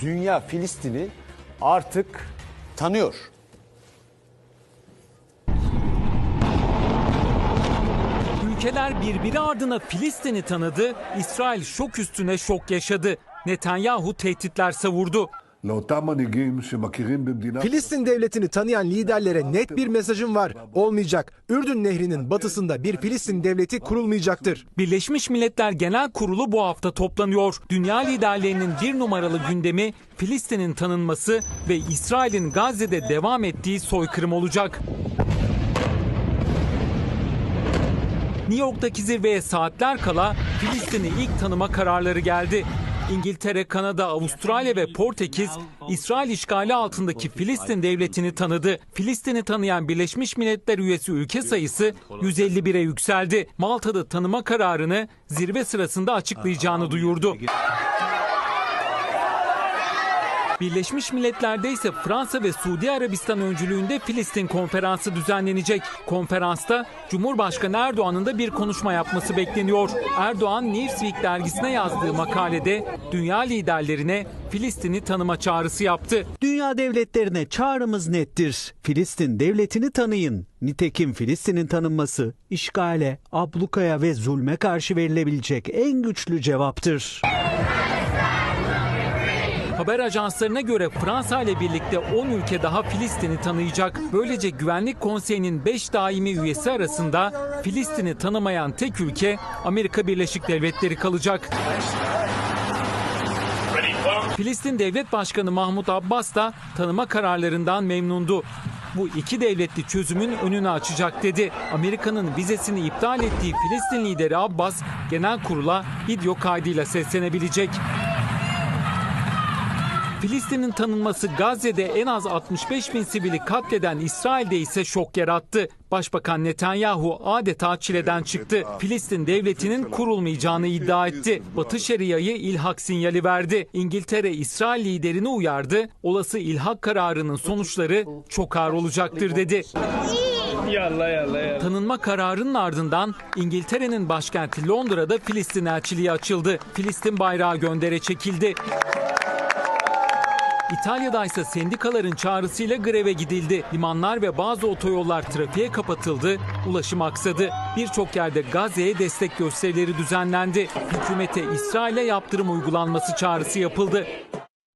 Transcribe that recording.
dünya Filistin'i artık tanıyor. Ülkeler birbiri ardına Filistin'i tanıdı, İsrail şok üstüne şok yaşadı. Netanyahu tehditler savurdu. Filistin devletini tanıyan liderlere net bir mesajım var. Olmayacak. Ürdün Nehri'nin batısında bir Filistin devleti kurulmayacaktır. Birleşmiş Milletler Genel Kurulu bu hafta toplanıyor. Dünya liderlerinin bir numaralı gündemi Filistin'in tanınması ve İsrail'in Gazze'de devam ettiği soykırım olacak. New York'taki zirveye saatler kala Filistin'i ilk tanıma kararları geldi. İngiltere, Kanada, Avustralya ve Portekiz, İsrail işgali altındaki Filistin devletini tanıdı. Filistin'i tanıyan Birleşmiş Milletler üyesi ülke sayısı 151'e yükseldi. Malta'da tanıma kararını zirve sırasında açıklayacağını duyurdu. Birleşmiş Milletler'de ise Fransa ve Suudi Arabistan öncülüğünde Filistin konferansı düzenlenecek. Konferansta Cumhurbaşkanı Erdoğan'ın da bir konuşma yapması bekleniyor. Erdoğan Newsweek dergisine yazdığı makalede dünya liderlerine Filistin'i tanıma çağrısı yaptı. Dünya devletlerine çağrımız nettir. Filistin devletini tanıyın. Nitekim Filistin'in tanınması işgale, ablukaya ve zulme karşı verilebilecek en güçlü cevaptır. Haber ajanslarına göre Fransa ile birlikte 10 ülke daha Filistin'i tanıyacak. Böylece Güvenlik Konseyi'nin 5 daimi üyesi arasında Filistin'i tanımayan tek ülke Amerika Birleşik Devletleri kalacak. Filistin Devlet Başkanı Mahmut Abbas da tanıma kararlarından memnundu. Bu iki devletli çözümün önünü açacak dedi. Amerika'nın vizesini iptal ettiği Filistin lideri Abbas genel kurula video kaydıyla seslenebilecek. Filistin'in tanınması Gazze'de en az 65 bin sivili katleden İsrail'de ise şok yarattı. Başbakan Netanyahu adeta çileden çıktı. Filistin devletinin kurulmayacağını iddia etti. Batı Şeria'yı ilhak sinyali verdi. İngiltere İsrail liderini uyardı. Olası ilhak kararının sonuçları çok ağır olacaktır dedi. Tanınma kararının ardından İngiltere'nin başkenti Londra'da Filistin elçiliği açıldı. Filistin bayrağı göndere çekildi. İtalya'da ise sendikaların çağrısıyla greve gidildi. Limanlar ve bazı otoyollar trafiğe kapatıldı, ulaşım aksadı. Birçok yerde Gazze'ye destek gösterileri düzenlendi. Hükümete İsrail'e yaptırım uygulanması çağrısı yapıldı.